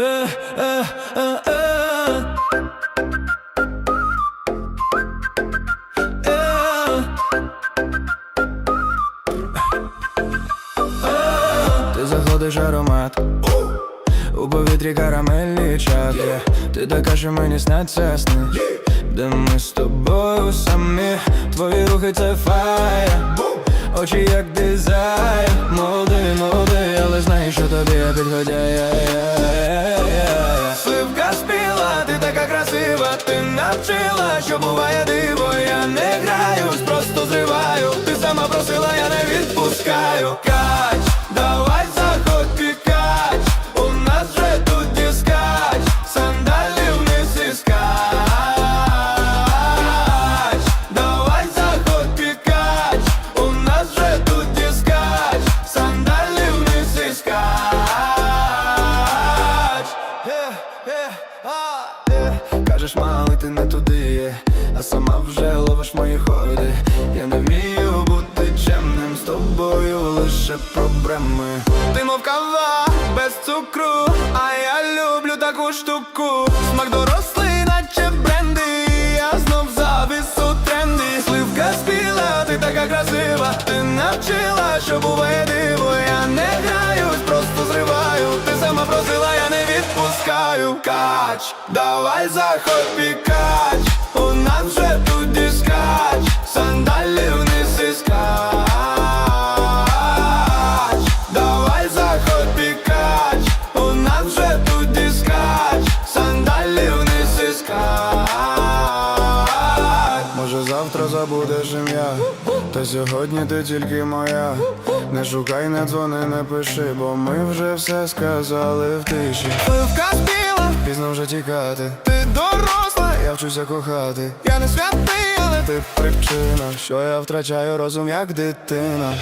Ти заходиш аромат. У повітрі карамельні чаки Ти що мені сняться сни Де ми з тобою самі? Твої рухи це фаєр. Очі як дизайн Молодий, молодий, але знаєш, що тобі я підходяє навчила, що буває Кажеш, мали, ти не туди є А сама вже ловиш мої ходи. Я не вмію бути чемним з тобою лише проблеми. Ти мов кава без цукру, а я люблю таку штуку. Смак дорослий, наче бренди Я знов завис у тренді Сливка спіла, ти така красива Ти навчила, що буває відпускаю давай заходь пікач. У нас вже тут дискач Сандалі вниз і скач. Давай заходь пікач. У нас вже тут дискач Сандалі вниз і скач. Може завтра забудеш ім'я? Та сьогодні ти тільки моя. Не шукай, не дзвони, не пиши, бо ми вже все сказали в тиші Вже тікати. Ти доросла, я вчуся кохати Я не святий, але ти причина Що я втрачаю розум як дитина